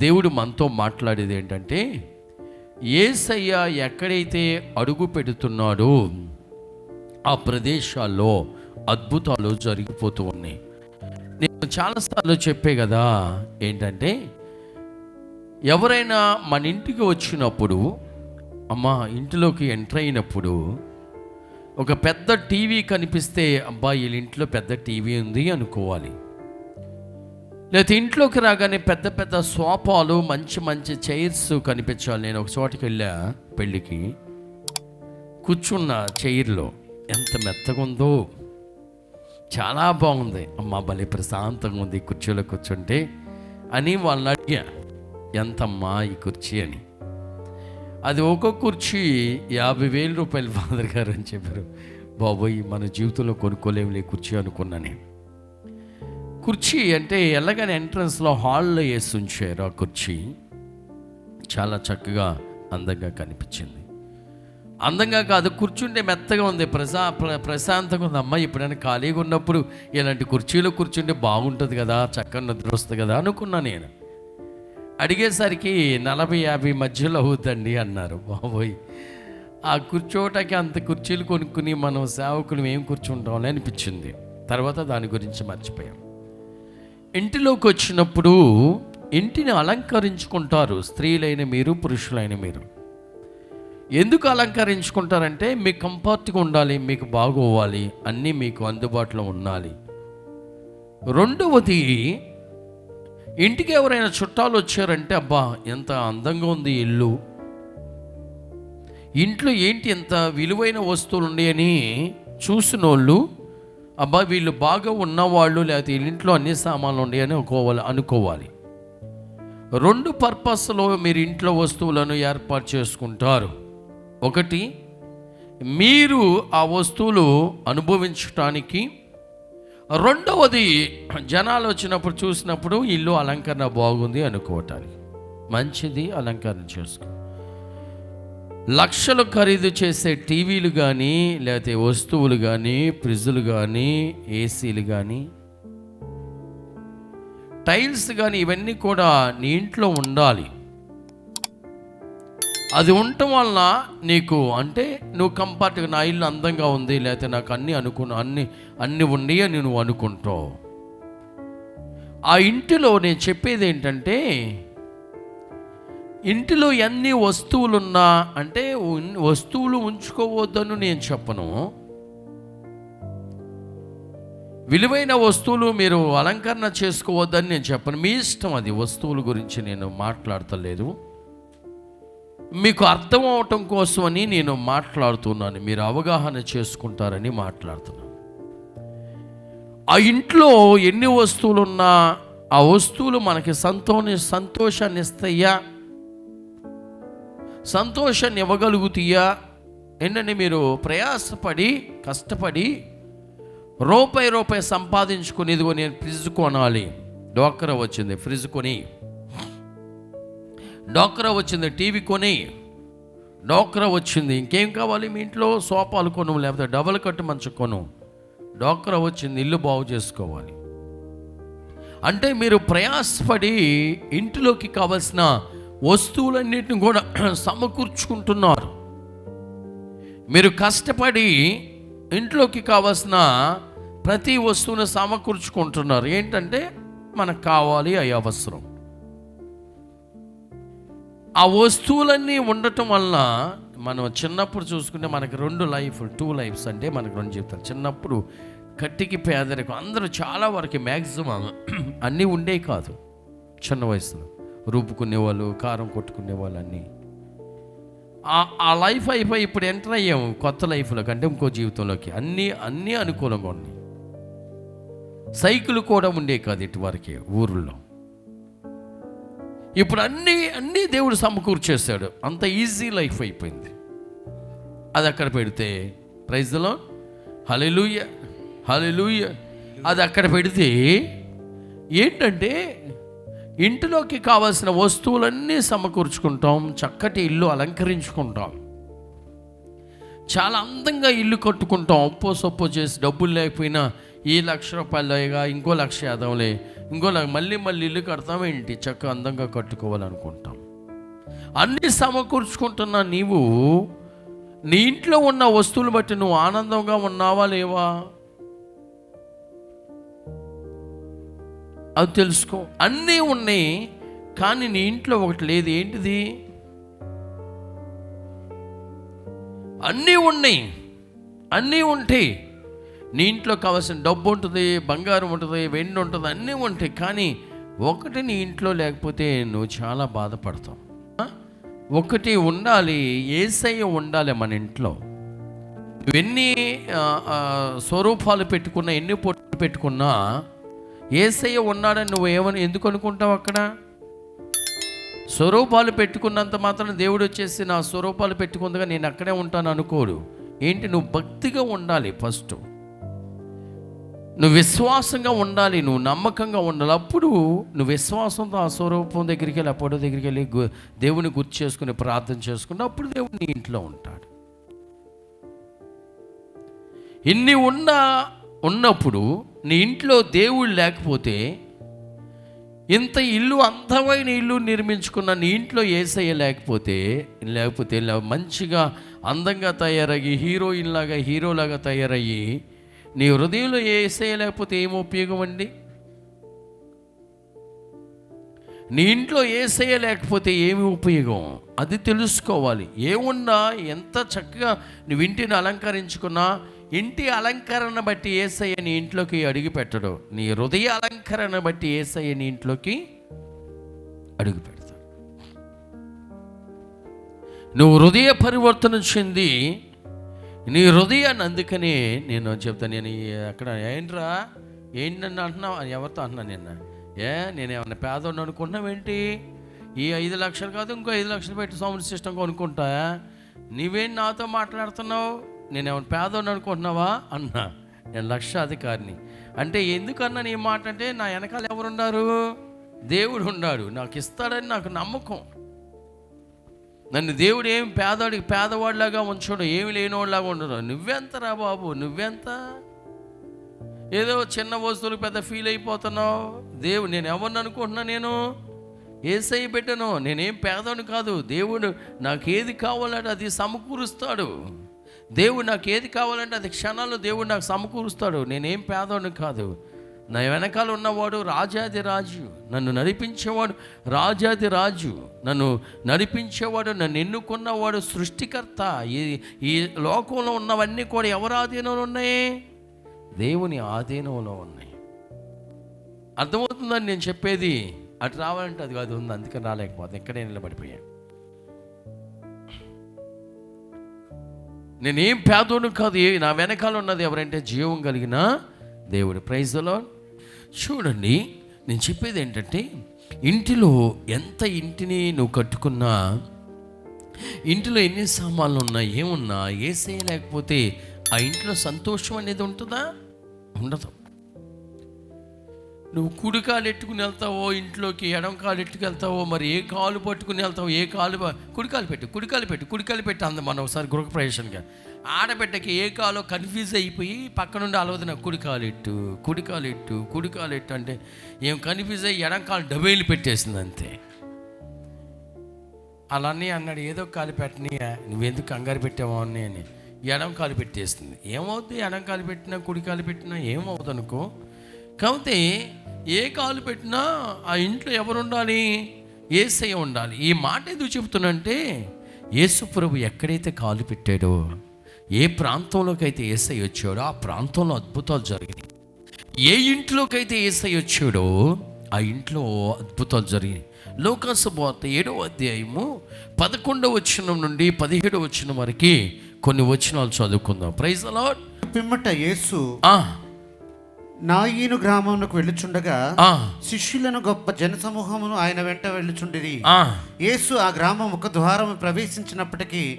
దేవుడు మనతో మాట్లాడేది ఏంటంటే ఏసయ్య ఎక్కడైతే అడుగు పెడుతున్నాడో ఆ ప్రదేశాల్లో అద్భుతాలు జరిగిపోతూ ఉన్నాయి. నేను చాలాసార్లు చెప్పే కదా ఏంటంటే ఎవరైనా మన ఇంటికి వచ్చినప్పుడు అమ్మ ఇంటిలోకి ఎంటర్ అయినప్పుడు ఒక పెద్ద టీవీ కనిపిస్తే అబ్బా వీళ్ళ ఇంట్లో పెద్ద టీవీ ఉంది అనుకోవాలి. లేకపోతే ఇంట్లోకి రాగానే పెద్ద పెద్ద సోఫాలు మంచి మంచి చైర్స్ కనిపించాలి. నేను ఒక చోటకి వెళ్ళా పెళ్ళికి. కూర్చున్న చైర్లో ఎంత మెత్తగా ఉందో. చాలా బాగుంది. అమ్మ భలే ప్రశాంతంగా ఉంది కుర్చీలో కూర్చుంటే అని వాళ్ళని అడిగా ఎంతమ్మా ఈ కుర్చీ? అని. అది ఒక కుర్చీ యాభై వేల రూపాయలు ఫాదర్ గారు అని చెప్పారు. బాబోయ్ మన జీవితంలో కొనుక్కోలేములే కుర్చీ అనుకున్నా నేను. కుర్చీ అంటే ఎలాగని ఎంట్రన్స్లో హాల్లో వేసి ఉంచారు ఆ కుర్చీ. చాలా చక్కగా అందంగా కనిపించింది. అందంగా కాదు కూర్చుంటే మెత్తగా ఉంది ప్రశా ప్ర- ప్రశాంతంగా ఉంది. అమ్మ ఎప్పుడైనా ఖాళీగా ఉన్నప్పుడు ఇలాంటి కుర్చీలో కూర్చుంటే బాగుంటుంది కదా చక్కగా నిద్ర వస్తుంది కదా అనుకున్నా నేను. అడిగేసరికి నలభై యాభై మధ్యలో అవుతుందండి అన్నారు. బాబోయ్! ఆ కూర్చోటకి అంత కుర్చీలు కొనుక్కుని మనం సేవకులు ఏం కూర్చుంటామని అనిపించింది. తర్వాత దాని గురించి మర్చిపోయాం. ఇంటిలోకి వచ్చినప్పుడు ఇంటిని అలంకరించుకుంటారు. స్త్రీలైన మీరు పురుషులైన మీరు. ఎందుకు అలంకరించుకుంటారంటే మీకు కంఫర్ట్గా ఉండాలి మీకు బాగోవాలి అన్నీ మీకు అందుబాటులో ఉండాలి. రెండవది ఇంటికి ఎవరైనా చుట్టాలు వచ్చారంటే అబ్బా ఎంత అందంగా ఉంది ఇల్లు. ఇంట్లో ఏంటి ఎంత విలువైన వస్తువులు ఉన్నాయని చూసిన వాళ్ళు అబ్బా వీళ్ళు బాగా ఉన్నవాళ్ళు లేకపోతే వీళ్ళింట్లో అన్ని సామాన్లు ఉన్నాయని అనుకోవాలి అనుకోవాలి. రెండు పర్పస్లో మీరు ఇంట్లో వస్తువులను ఏర్పాటు చేసుకుంటారు. ఒకటి మీరు ఆ వస్తువులు అనుభవించటానికి. రెండవది జనాలు వచ్చినప్పుడు చూసినప్పుడు ఇల్లు అలంకరణ బాగుంది అనుకోవటానికి. మంచిది అలంకరణ చేసుకో లక్షలు ఖరీదు చేసే టీవీలు కానీ లేకపోతే వస్తువులు కానీ ఫ్రిడ్జులు కానీ ఏసీలు కానీ టైల్స్ కానీ ఇవన్నీ కూడా నీ ఇంట్లో ఉండాలి. అది ఉండటం వలన నీకు అంటే నువ్వు కంఫర్ట్గా నా ఇల్లు అందంగా ఉంది లేకపోతే నాకు అన్నీ అనుకున్న అన్ని అన్ని ఉన్నాయని అని నువ్వు అనుకుంటావు. ఆ ఇంటిలో నేను చెప్పేది ఏంటంటే ఇంటిలో ఎన్ని వస్తువులున్నా అంటే ఉన్- వస్తువులు ఉంచుకోవద్దని నేను చెప్పను. విలువైన వస్తువులు మీరు అలంకరణ చేసుకోవద్దని నేను చెప్పను. మీ ఇష్టం అది. వస్తువుల గురించి నేను మాట్లాడతలేదు. మీకు అర్థం అవటం కోసమని నేను మాట్లాడుతున్నాను. మీరు అవగాహన చేసుకుంటారని మాట్లాడుతున్నాను. ఆ ఇంట్లో ఎన్ని వస్తువులు ఉన్నా ఆ వస్తువులు మనకి సంతో సంతోషాన్ని ఇస్తాయా సంతోషాన్ని ఇవ్వగలుగుతీయా ఏంటంటే మీరు ప్రయాసపడి కష్టపడి రూపాయి రూపాయి సంపాదించుకుని ఇదిగో నేను ఫ్రిడ్జ్ కొనాలి. డోక్రా వచ్చింది ఫ్రిడ్జ్ కొని. డోక్రా వచ్చింది టీవీ కొని. డోక్రా వచ్చింది ఇంకేం కావాలి మీ ఇంట్లో? సోఫాలు కొను లేకపోతే డబల్ కట్టు మంచి కొను. డోక్రా వచ్చింది ఇల్లు బాగు చేసుకోవాలి. అంటే మీరు ప్రయాసపడి ఇంటిలోకి కావలసిన వస్తువులన్నిటిని కూడా సమకూర్చుకుంటున్నారు. మీరు కష్టపడి ఇంట్లోకి కావాల్సిన ప్రతి వస్తువును సమకూర్చుకుంటున్నారు. ఏంటంటే మనకు కావాలి అవి అవసరం. ఆ వస్తువులన్నీ ఉండటం వలన మనం చిన్నప్పుడు చూసుకుంటే మనకి రెండు లైఫ్ టూ లైఫ్స్ అంటే మనకు రెండు జీవితాలు. చిన్నప్పుడు కట్టికి పేదరికం అందరూ చాలా వరకు మ్యాక్సిమం అన్నీ ఉండే కాదు. చిన్న వయసులో. రూపుకునేవాళ్ళు కారం కొట్టుకునేవాళ్ళు అన్నీ ఆ- ఆ లైఫ్ అయిపోయి ఇప్పుడు ఎంటర్ అయ్యాము కొత్త లైఫ్లోకి అంటే ఇంకో జీవితంలోకి. అన్నీ అన్నీ అనుకూలంగా ఉన్నాయి. సైకిల్ కూడా ఉండే కాదు ఇటువరకే ఊర్లో. ఇప్పుడు అన్నీ అన్నీ దేవుడు సమకూర్చేశాడు అంత ఈజీ లైఫ్ అయిపోయింది. అది అక్కడ పెడితే ప్రైజ్లో హలెలూయ హలెలూయ అది అక్కడ పెడితే ఏంటంటే ఇంటిలోకి కావాల్సిన వస్తువులన్నీ సమకూర్చుకుంటాం చక్కటి ఇల్లు అలంకరించుకుంటాం. చాలా అందంగా ఇల్లు కట్టుకుంటాం. అప్పో సొప్పో చేసి డబ్బులు లేకపోయినా ఈ లక్ష రూపాయలుగా ఇంకో లక్ష యాదంలే ఇంకో మళ్ళీ మళ్ళీ ఇల్లు కడతాం ఏంటి? చక్క అందంగా కట్టుకోవాలనుకుంటాం. అన్నీ సమకూర్చుకుంటున్న నీవు నీ ఇంట్లో ఉన్న వస్తువులు బట్టి నువ్వు ఆనందంగా ఉన్నావా లేవా? అది తెలుసుకో. అన్నీ ఉన్నాయి కానీ నీ ఇంట్లో ఒకటి లేదు. ఏంటిది? అన్నీ ఉన్నాయి. అన్నీ ఉంటాయి. నీ ఇంట్లో కావాల్సిన డబ్బు ఉంటుంది బంగారం ఉంటుంది వెండి ఉంటుంది అన్నీ ఉంటాయి. కానీ ఒకటి నీ ఇంట్లో లేకపోతే నువ్వు చాలా బాధపడతావు. ఒకటి ఉండాలి ఏసయ్య ఉండాలి మన ఇంట్లో. ఎన్ని స్వరూపాలు పెట్టుకున్నా ఎన్ని పొట్టు పెట్టుకున్నా ఏసయ్య ఉన్నాడని నువ్వు ఏమని ఎందుకు అనుకుంటావు అక్కడ? స్వరూపాలు పెట్టుకున్నంత మాత్రం దేవుడు వచ్చేసి నా స్వరూపాలు పెట్టుకుందిగా నేను అక్కడే ఉంటాను అనుకోడు. ఏంటి? నువ్వు భక్తిగా ఉండాలి ఫస్ట్. నువ్వు విశ్వాసంగా ఉండాలి నువ్వు నమ్మకంగా ఉండాలి. అప్పుడు నువ్వు విశ్వాసంతో ఆ స్వరూపం దగ్గరికి వెళ్ళి ఆ పొడ దగ్గరికి వెళ్ళి దేవుని గుర్తు చేసుకుని ప్రార్థన చేసుకుని అప్పుడు దేవుడు నీ ఇంట్లో ఉంటాడు. ఇన్ని ఉన్న ఉన్నప్పుడు నీ ఇంట్లో దేవుడు లేకపోతే ఇంత ఇల్లు అందమైన ఇల్లు నిర్మించుకున్న నీ ఇంట్లో ఏసయ్య లేకపోతే లేకపోతే మంచిగా అందంగా తయారయ్యి హీరోయిన్ లాగా హీరోలాగా తయారయ్యి నీ హృదయంలో ఏసయ్య లేకపోతే ఏం ఉపయోగం అండి? నీ ఇంట్లో ఏసయ్య లేకపోతే ఏమి ఉపయోగం? అది తెలుసుకోవాలి. ఏమున్నా ఎంత చక్కగా నువ్వు ఇంటిని అలంకరించుకున్నా ఇంటి అలంకరణ బట్టి ఏసయ్య నీ ఇంట్లోకి అడుగు పెట్టడు నీ హృదయ అలంకరణ బట్టి ఏసయ్య నీ ఇంట్లోకి అడుగు పెడతాడు నువ్వు హృదయ పరివర్తన చెంది నీ హృదయాన్ని అందుకనే నేను చెప్తాను నేను అక్కడ ఏంట్రా? ఏంటి నన్ను అంటున్నావు? అని ఎవరితో అంటున్నాను నిన్న? ఏ నేను ఏమన్నా పేదోడిని అనుకుంటున్నావేంటి ఈ ఐదు లక్షలు కాదు ఇంకో ఐదు లక్షలు పెట్టి సౌండ్ సిస్టమ్ కొనుక్కుంటా. నీవేం నాతో మాట్లాడుతున్నావు? నేను పేదోని అనుకుంటున్నావా? అన్నా నేను లక్షాధికారిని. అంటే ఎందుకన్నా నీ మాట అంటే నా వెనకాల ఎవరున్నారు? దేవుడు ఉన్నాడు. నాకు ఇస్తాడని నాకు నమ్మకం. నన్ను దేవుడు ఏం పేదవాడికి పేదవాడిలాగా ఉంచడు ఏమి లేనివాడిలాగా ఉండడు. నువ్వెంతరా బాబు నువ్వెంత? ఏదో చిన్న వస్తువులు పెద్ద ఫీల్ అయిపోతున్నావు. దేవుడు నేను ఎవరిని అనుకుంటున్నా నేను? ఏసై పెట్టను నేనేం పేదవాడిని కాదు. దేవుడు నాకు ఏది కావాలంటే అది సమకూరుస్తాడు. దేవుడు నాకు ఏది కావాలంటే అది క్షణాల్లో దేవుడు నాకు సమకూరుస్తాడు. నేనేం పేదవాడిని కాదు. నా వెనకాల ఉన్నవాడు రాజాది రాజు. నన్ను నడిపించేవాడు రాజాది రాజు. నన్ను నడిపించేవాడు నన్ను ఎన్నుకున్నవాడు సృష్టికర్త. ఈ ఈ లోకంలో ఉన్నవన్నీ కూడా ఎవరి ఆధీనంలో ఉన్నాయి? దేవుని ఆధీనంలో ఉన్నాయి. అర్థమవుతుందని నేను చెప్పేది అటు రావాలంటే అది కాదు ఉంది. అందుకని రాలేకపోతే ఇక్కడే నిలబడిపోయాను. నేనేం పేదోడు కాదు ఏ నా వెనకాల ఉన్నది ఎవరంటే జీవం కలిగిన దేవుడు. ప్రైజ్లో చూడండి నేను చెప్పేది ఏంటంటే ఇంటిలో ఎంత ఇంటిని నువ్వు కట్టుకున్నా ఇంటిలో ఎన్ని సామాన్లు ఉన్నా ఏమున్నా ఏసే లేకపోతే ఆ ఇంట్లో సంతోషం అనేది ఉంటుందా? ఉండదు. నువ్వు కుడి కాలు ఎట్టుకుని వెళ్తావో ఇంట్లోకి ఎడం కాలు ఎట్టుకు వెళ్తావో మరి ఏ కాలు పట్టుకుని వెళ్తావో ఏ కాలు కుడికాలు పెట్టు కుడికాలు పెట్టు కుడికాలు పెట్టు అంద మనం ఒకసారి గృహప్రవేశంగా ఆడబిడ్డకి ఏ కాలో కన్ఫ్యూజ్ అయిపోయి పక్క నుండి అలవదు నాకు కుడికాలు ఎట్టు కుడికాలు ఎట్టు కుడికాలు ఎట్టు అంటే ఏం కన్ఫ్యూజ్ అయ్యి ఎడం కాలు డబేలు పెట్టేసింది అంతే. అలానే అన్నాడు ఏదో కాలు పెట్టని నువ్వెందుకు కంగారు పెట్టావా అని అని. ఎడం కాలు పెట్టేస్తుంది ఏమవుతుంది ఎడం కాలు పెట్టినా కుడి కాలు పెట్టినా ఏమవుతుంది అనుకో కాకపోతే ఏ కాలు పెట్టినా ఆ ఇంట్లో ఎవరు ఉండాలి ఏసయ్య ఉండాలి. ఈ మాట ఎందుకు చెప్తున్నంటే యేసు ప్రభు ఎక్కడైతే కాలు పెట్టాడో ఏ ప్రాంతంలోకి అయితే ఏసయ్య వచ్చాడో ఆ ప్రాంతంలో అద్భుతాలు జరిగినాయి. ఏ ఇంట్లోకైతే ఏసై వచ్చాడో ఆ ఇంట్లో అద్భుతాలు జరిగాయి లోకాసు వార్త ఏడవ అధ్యాయము పదకొండవ వచనం నుండి పదిహేడవ వచనం వరకు కొన్ని వచనాలు చదువుకుందాం. ప్రైజ్ అలాట్ పిమ్మట యేసు నాయీను గ్రామమునకు వెళ్ళుచుండగా శిష్యులను గొప్ప జనసమూహమును ఆయన వెంట వెళ్ళుచుండిరి. యేసు ఆ గ్రామం ఒక ద్వారము ప్రవేశించినప్పటికీ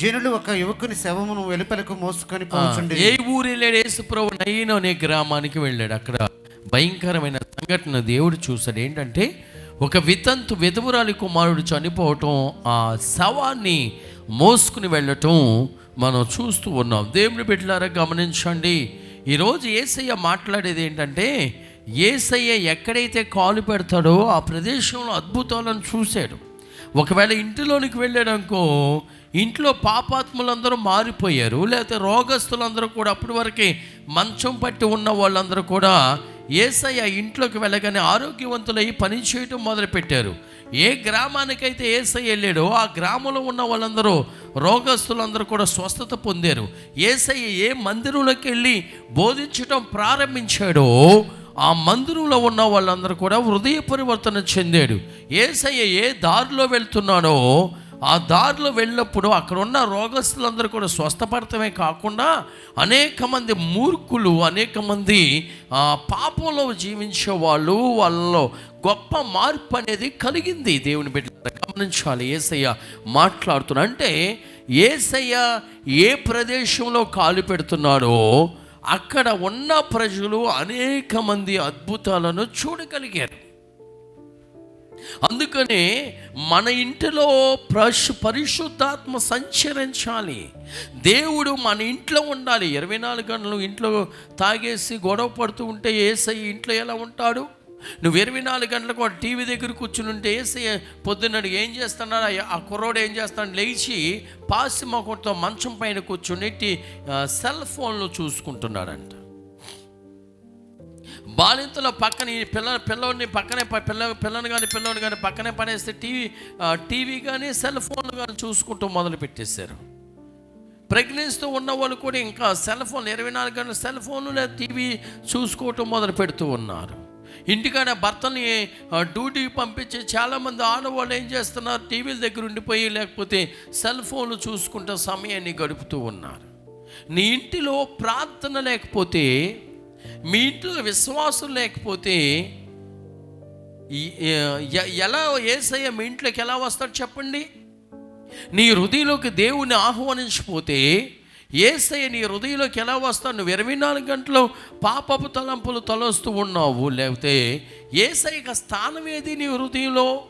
జనులు ఒక యువకుని శవమును వెలుపలకు మోసుకొని ఏ పోచుండిరి ఊరు వెళ్ళాడు యేసుప్రభు నయీను అనే గ్రామానికి వెళ్ళాడు. అక్కడ భయంకరమైన సంఘటన దేవుడు చూశాడు. ఏంటంటే ఒక వితంతు విధవురాలి కుమారుడు చనిపోవటం ఆ శవాన్ని మోసుకుని వెళ్ళటం మనం చూస్తూ ఉన్నాం. దేవుని బిడ్డలారా గమనించండి. ఈరోజు ఏసయ్య మాట్లాడేది ఏంటంటే ఏసయ్య ఎక్కడైతే కాలు పెడతాడో ఆ ప్రదేశంలో అద్భుతాలను చూశాడు. ఒకవేళ ఇంటిలోనికి వెళ్ళాడనుకో ఇంట్లో పాపాత్ములందరూ మారిపోయారు లేకపోతే రోగస్తులందరూ కూడా అప్పటి వరకే మంచం పట్టి ఉన్న వాళ్ళందరూ కూడా ఏసయ్య ఇంట్లోకి వెళ్ళగానే ఆరోగ్యవంతులై పని చేయటం మొదలుపెట్టారు. ఏ గ్రామానికైతే ఏసై వెళ్ళాడో ఆ గ్రామంలో ఉన్న వాళ్ళందరూ రోగస్తులందరూ కూడా స్వస్థత పొందారు. ఏసై ఏ మందిరంలోకి వెళ్ళి బోధించడం ప్రారంభించాడో ఆ మందిరంలో ఉన్న వాళ్ళందరూ కూడా హృదయ పరివర్తన చెందాడు. ఏసయ్య ఏ దారిలో వెళ్తున్నాడో ఆ దారిలో వెళ్ళినప్పుడు అక్కడ ఉన్న రోగస్తులందరూ కూడా స్వస్థపడటమే కాకుండా అనేక మంది మూర్ఖులు అనేక మంది పాపంలో జీవించే వాళ్ళు వాళ్ళలో గొప్ప మార్పు అనేది కలిగింది. దేవుని బిడ్డ గమనించాలి. ఏసయ్య మాట్లాడుతున్నా అంటే ఏసయ్య ఏ ప్రదేశంలో కాలు పెడుతున్నాడో అక్కడ ఉన్న ప్రజలు అనేక మంది అద్భుతాలను చూడగలిగారు. అందుకనే మన ఇంటిలో ప్రశు పరిశుద్ధాత్మ సంచరించాలి. దేవుడు మన ఇంట్లో ఉండాలి. ఇరవై నాలుగు గంటలు ఇంట్లో తాగేసి గొడవ పడుతూ ఉంటే ఏసై ఇంట్లో ఎలా ఉంటాడు? నువ్వు ఇరవై నాలుగు గంటలకు వాడు టీవీ దగ్గర కూర్చుని ఉంటే ఏసై పొద్దున్నడు ఏం చేస్తున్నాడు? ఆ- కుర్రోడు ఏం చేస్తాడు లేచి పాసి మొక్కతో మంచం పైన కూర్చుని సెల్ ఫోన్లు చూసుకుంటున్నాడంట. బాలింతల పక్కన ఈ పిల్ల పిల్లోడిని పక్కనే ప- పిల్ల పిల్లని కానీ పిల్లని కానీ పక్కనే పడేస్తే టీవీ టీవీ కానీ సెల్ ఫోన్లు కానీ చూసుకుంటూ మొదలు పెట్టేశారు. ప్రెగ్నెన్సీతో ఉన్న వాళ్ళు కూడా ఇంకా సెల్ ఫోన్ ఇరవై నాలుగు గంటల సెల్ ఫోన్లు లేదా టీవీ చూసుకోవటం మొదలు పెడుతూ ఉన్నారు. ఇంటికాడ భర్తని డ్యూటీకి పంపించి చాలామంది ఆడవాళ్ళు ఏం చేస్తున్నారు? టీవీల దగ్గర ఉండిపోయి లేకపోతే సెల్ ఫోన్లు చూసుకుంటూ సమయాన్ని గడుపుతూ ఉన్నారు. నీ ఇంటిలో ప్రార్థన లేకపోతే మీ ఇంట్లో విశ్వాసం లేకపోతే ఎలా ఏసయ్య మీ ఇంట్లోకి ఎలా వస్తాడు చెప్పండి? నీ హృదయంలోకి దేవుని ఆహ్వానించిపోతే ఏసయ్య నీ హృదయంలోకి ఎలా వస్తావు నువ్వు ఇరవై నాలుగు గంటలు పాపపు తలంపులు తలొస్తూ ఉన్నావు లేకపోతే ఏసయ్యకి స్థానం ఏది నీ హృదయంలో?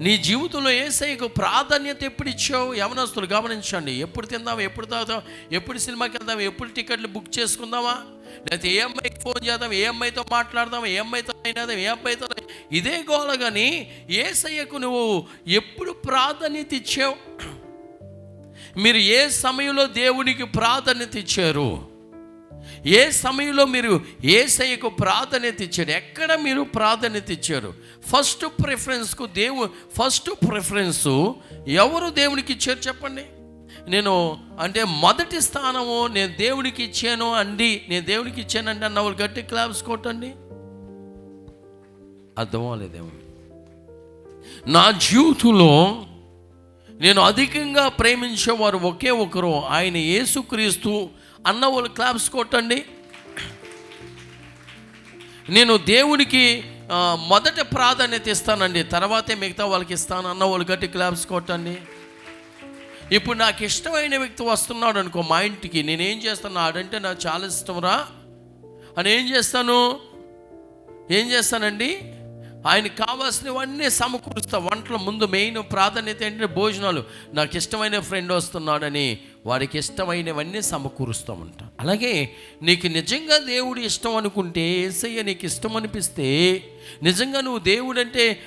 నీ జీవితంలో ఏసైకు ప్రాధాన్యత ఎప్పుడు ఇచ్చావు? యవనస్తులు గమనించండి. ఎప్పుడు తిందాం ఎప్పుడు తాగుతాం ఎప్పుడు సినిమాకి వెళ్దాం ఎప్పుడు టికెట్లు బుక్ చేసుకుందామా? లేకపోతే ఏ అమ్మాయికి ఫోన్ చేద్దాం ఏ అమ్మాయితో మాట్లాడదాం ఏ అమ్మాయితో అయినాదాం ఏ అమ్మాయితో ఇదే గోల కానీ ఏసయ్యకు నువ్వు ఎప్పుడు ప్రాధాన్యత ఇచ్చావు? మీరు ఏ సమయంలో దేవునికి ప్రాధాన్యత ఇచ్చారు? ఏ సమయంలో మీరు ఏసయ్యకు ప్రాధాన్యత ఇచ్చారు? ఎక్కడ మీరు ప్రాధాన్యత ఇచ్చారు? ఫస్ట్ ప్రిఫరెన్స్కు దేవు ఫస్ట్ ప్రిఫరెన్స్ ఎవరు దేవునికి ఇచ్చారు చెప్పండి? నేను అంటే మొదటి స్థానము నేను దేవునికి ఇచ్చాను అండి నేను దేవునికి ఇచ్చానండి అన్న వాళ్ళు గట్టి క్లాప్స్ కొట్టండి. అర్థం నా జీవితంలో నేను అధికంగా ప్రేమించేవారు ఒకే ఒకరు ఆయన యేసుక్రీస్తు అన్న వాళ్ళు క్లాప్స్ కొట్టండి. నేను దేవునికి మొదట ప్రాధాన్యత ఇస్తానండి. తర్వాతే మిగతా వాళ్ళకి ఇస్తాను. అన్న వాళ్ళు గట్టి క్లాప్స్ కొట్టండి. ఇప్పుడు నాకు ఇష్టమైన వ్యక్తి వస్తున్నాడు అనుకో మా ఇంటికి. నేనేం చేస్తాను? ఆడంటే నాకు చాలా ఇష్టం రా. అని ఏం చేస్తాను? ఏం చేస్తానండి? ఆయనకి కావాల్సినవన్నీ సమకూరుస్తా. వంటల ముందు మెయిన్ ప్రాధాన్యత ఏంటంటే భోజనాలు. నాకు ఇష్టమైన ఫ్రెండ్ వస్తున్నాడని వారికి ఇష్టమైనవన్నీ సమకూరుస్తామంట అలాగే నీకు నిజంగా దేవుడు ఇష్టం అనుకుంటే ఏసయ్య నీకు ఇష్టం అనిపిస్తే నిజంగా నువ్వు దేవుడు అంటే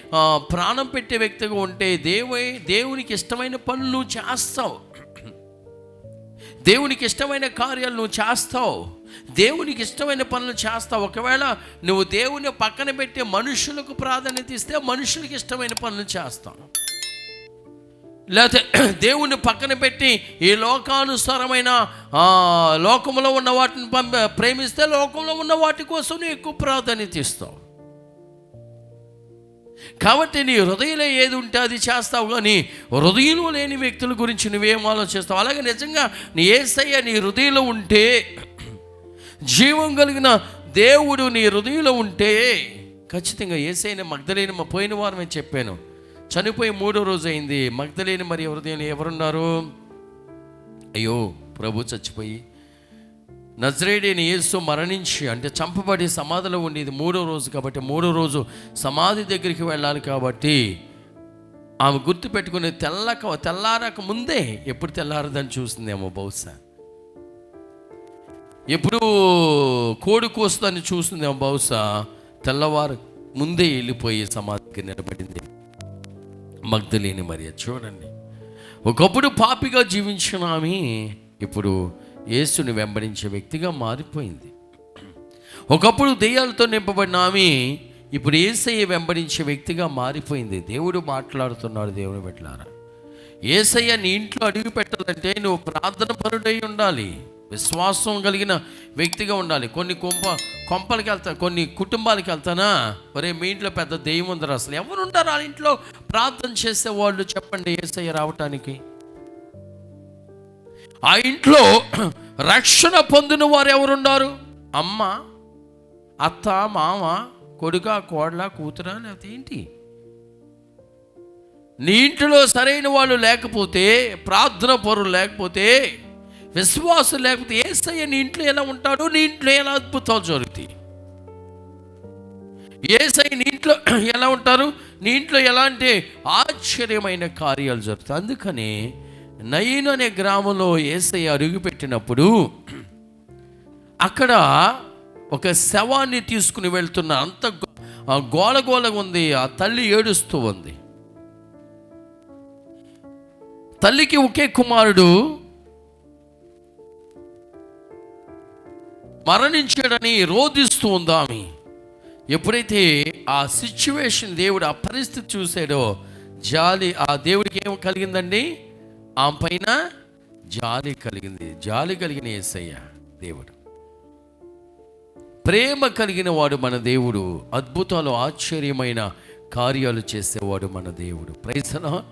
ప్రాణం పెట్టే వ్యక్తిగా ఉంటే దేవు దేవునికి ఇష్టమైన పనులు నువ్వు చేస్తావు. దేవునికి ఇష్టమైన కార్యాలు నువ్వు చేస్తావు. దేవునికి ఇష్టమైన పనులు చేస్తావు ఒకవేళ నువ్వు దేవుని పక్కన పెట్టి మనుషులకు ప్రాధాన్యత ఇస్తే మనుషులకు ఇష్టమైన పనులు చేస్తావు లేకపోతే దేవుని పక్కన పెట్టి ఈ లోకానుసారమైన లోకంలో ఉన్న వాటిని పంప ప్రేమిస్తే లోకంలో ఉన్న వాటి కోసం నువ్వు ఎక్కువ ప్రాధాన్యత ఇస్తావు. కాబట్టి నీ హృదయంలో ఏది ఉంటే అది చేస్తావు కానీ హృదయంలో లేని వ్యక్తుల గురించి నువ్వేం ఆలోచిస్తావు? అలాగే నిజంగా నీ ఏసయ్య నీ హృదయంలో ఉంటే జీవం కలిగిన దేవుడు నీ హృదయంలో ఉంటే ఖచ్చితంగా ఏసైన మగ్ధలేని మా పోయిన వారమే చెప్పాను. చనిపోయి మూడో రోజు అయింది. మగ్ధలేని మరి హృదయంలో ఎవరున్నారు? అయ్యో ప్రభు చచ్చిపోయి. నజరేడిని యేసు మరణించి అంటే చంపబడి సమాధిలో ఉండేది మూడో రోజు కాబట్టి మూడో రోజు సమాధి దగ్గరికి వెళ్ళాలి కాబట్టి ఆమె గుర్తు పెట్టుకునే తెల్లక తెల్లారక ముందే ఎప్పుడు తెల్లారదని చూసిందేమో బహుశా. ఎప్పుడు కోడి కోస్తుందని చూస్తుంది బహుశా తెల్లవారు ముందే వెళ్ళిపోయి సమాధికి నిలబడింది. మగ్ధలేని మరియ చూడండి. ఒకప్పుడు పాపిగా జీవించిన ఆమె ఇప్పుడు యేసుని వెంబడించే వ్యక్తిగా మారిపోయింది. ఒకప్పుడు దెయ్యాలతో నింపబడిన ఆమె ఇప్పుడు ఏసయ్య వెంబడించే వ్యక్తిగా మారిపోయింది. దేవుడు మాట్లాడుతున్నాడు దేవుని పెట్టారా ఏసయ్య నీ ఇంట్లో అడుగు పెట్టాలంటే నువ్వు ప్రార్థన పరుడై ఉండాలి. విశ్వాసం కలిగిన వ్యక్తిగా ఉండాలి. కొన్ని కొంప కొంపలకి వెళ్తా కొన్ని కుటుంబాలకి వెళ్తానా? ఒరే మీ ఇంట్లో పెద్ద దెయ్యం ఉందరు అసలు. ఎవరు ఉంటారు ఆ ఇంట్లో? ప్రార్థన చేసే వాళ్ళు చెప్పండి ఏసయ్య రావటానికి. ఆ ఇంట్లో రక్షణ పొందిన వారు ఎవరున్నారు అమ్మ అత్త మామ కొడుక కోడల కూతురా లేకపోతే ఏంటి? నీ ఇంటిలో సరైన వాళ్ళు లేకపోతే ప్రార్థన పరులు లేకపోతే విశ్వాసం లేకపోతే ఏసయ్య నీ ఇంట్లో ఎలా ఉంటాడు? నీ ఇంట్లో ఎలా అద్భుతాలు జరుగుతాయి? ఏసయ్య నీ ఇంట్లో ఎలా ఉంటారు? నీ ఇంట్లో ఎలాంటి ఆశ్చర్యమైన కార్యాలు జరుగుతాయి? అందుకని నయీన్ అనే గ్రామంలో ఏసయ్య అడుగుపెట్టినప్పుడు అక్కడ ఒక శవాన్ని తీసుకుని వెళ్తున్న అంత గో- ఆ గోల ఉంది. ఆ తల్లి ఏడుస్తూ ఉంది. తల్లికి ఒకే కుమారుడు మరణించాడని రోధిస్తూ ఉందామి ఆమె? ఎప్పుడైతే ఆ సిచ్యువేషన్ దేవుడు ఆ పరిస్థితి చూసాడో జాలి ఆ దేవుడికి ఏం కలిగిందండి? ఆమె పైన జాలి కలిగింది. జాలి కలిగిన ఏసయ్య దేవుడు. ప్రేమ కలిగిన వాడు మన దేవుడు. అద్భుతాలు ఆశ్చర్యమైన కార్యాలు చేసేవాడు మన దేవుడు. ప్రైసనా